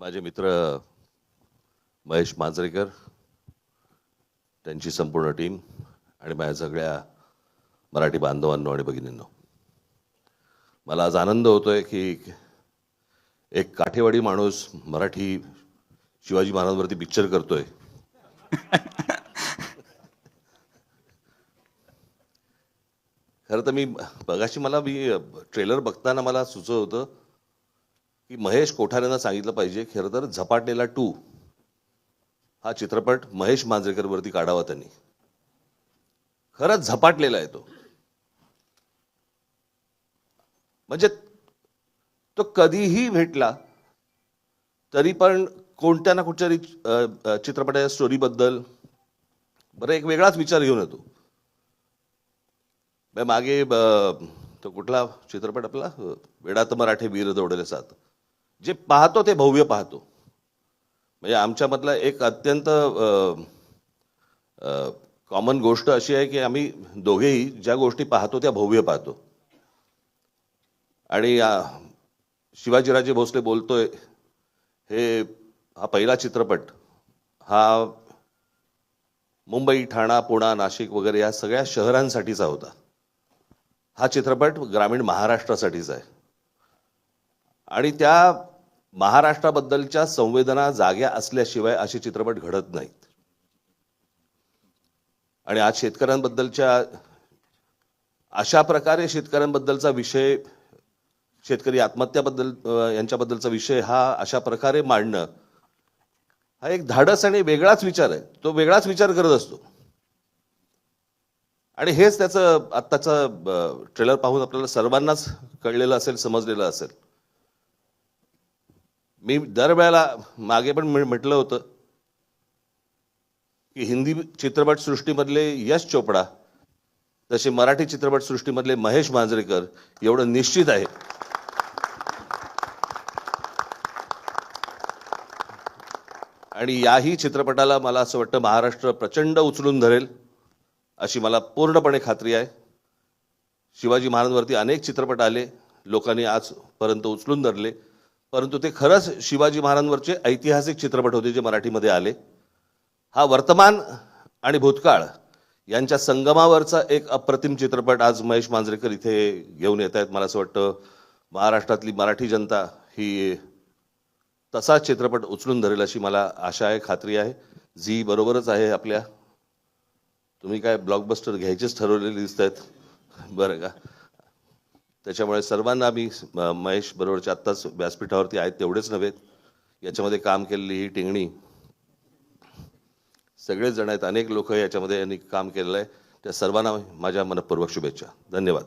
माझे मित्र महेश मांजरेकर त्यांची संपूर्ण टीम आणि माझ्या सगळ्या मराठी बांधवांनो आणि भगिनींनो. मला आज आनंद होतोय की एक काठेवाडी माणूस मराठी शिवाजी महाराजांवरती पिक्चर करतोय. खरं तर मी बघाशी मला मी ट्रेलर बघताना मला सुचवलं होतं की महेश कोठारेंना सांगितलं पाहिजे खरं तर झपाटलेला टू हा चित्रपट महेश मांजरेकरवरती काढावा त्यांनी. खरंच झपाटलेला आहे तो. म्हणजे तो कधीही भेटला तरी पण कोणत्या ना कुठच्या चित्रपटाच्या स्टोरीबद्दल बरं एक वेगळाच विचार घेऊन येतो. मागे तो कुठला चित्रपट आपला? वेडात मराठे वीर दौडले सात. जे पाहतो ते भव्य पाहतो. म्हणजे आमच्यामधला एक अत्यंत कॉमन गोष्ट अशी आहे की आम्ही दोघेही ज्या गोष्टी पाहतो त्या भव्य पाहतो. आणि शिवाजीराजे भोसले बोलतोय हे हा पहिला चित्रपट हा मुंबई ठाणा पुणा नाशिक वगैरे या सगळ्या शहरांसाठीचा होता. हा चित्रपट ग्रामीण महाराष्ट्रासाठीचा आहे. आणि त्या महाराष्ट्राबद्दलच्या संवेदना जाग्या असल्याशिवाय असे चित्रपट घडत नाहीत. आणि आज शेतकऱ्यांबद्दलच्या अशा प्रकारे शेतकऱ्यांबद्दलचा विषय शेतकरी आत्महत्याबद्दल यांच्याबद्दलचा विषय हा अशा प्रकारे मांडणं हा एक धाडस आणि वेगळाच विचार आहे. तो वेगळाच विचार करत असतो. आणि हेच त्याचं आत्ताचं ट्रेलर पाहून आपल्याला सर्वांनाच कळलेलं असेल समजलेलं असेल. मी दरवेळेला मागे पण म्हटलं होतं की हिंदी चित्रपटसृष्टीमधले यश चोपडा तसे मराठी चित्रपटसृष्टीमधले महेश मांजरेकर एवढं निश्चित आहे. आणि याही चित्रपटाला मला असं वाटतं महाराष्ट्र प्रचंड उचलून धरेल अशी मला पूर्णपणे खात्री आहे. शिवाजी महाराजांवरती अनेक चित्रपट आले लोकांनी आजपर्यंत उचलून धरले. परंतु ते खरंच शिवाजी महाराजांवरचे ऐतिहासिक चित्रपट होते जे मराठीमध्ये आले. हा वर्तमान आणि भूतकाळ यांच्या संगमावरचा एक अप्रतिम चित्रपट आज महेश मांजरेकर इथे घेऊन येत आहेत. मला असं वाटतं महाराष्ट्रातली मराठी जनता ही तसाच चित्रपट उचलून धरेल अशी मला आशा आहे खात्री आहे. झी बरोबरच आहे आपल्या. तुम्ही काय ब्लॉकबस्टर घ्यायचेच ठरवलेले दिसत आहेत बरं का. त्याच्यामुळे सर्वांना मी महेश बरोबरच्या आत्ताच व्यासपीठावरती आहेत तेवढेच नव्हे. याच्यामध्ये काम केलेली ही टिंगणी सगळेच जण आहेत अनेक लोक याच्यामध्ये यांनी काम केलेलं आहे. त्या सर्वांना माझ्या मनपूर्वक शुभेच्छा. धन्यवाद.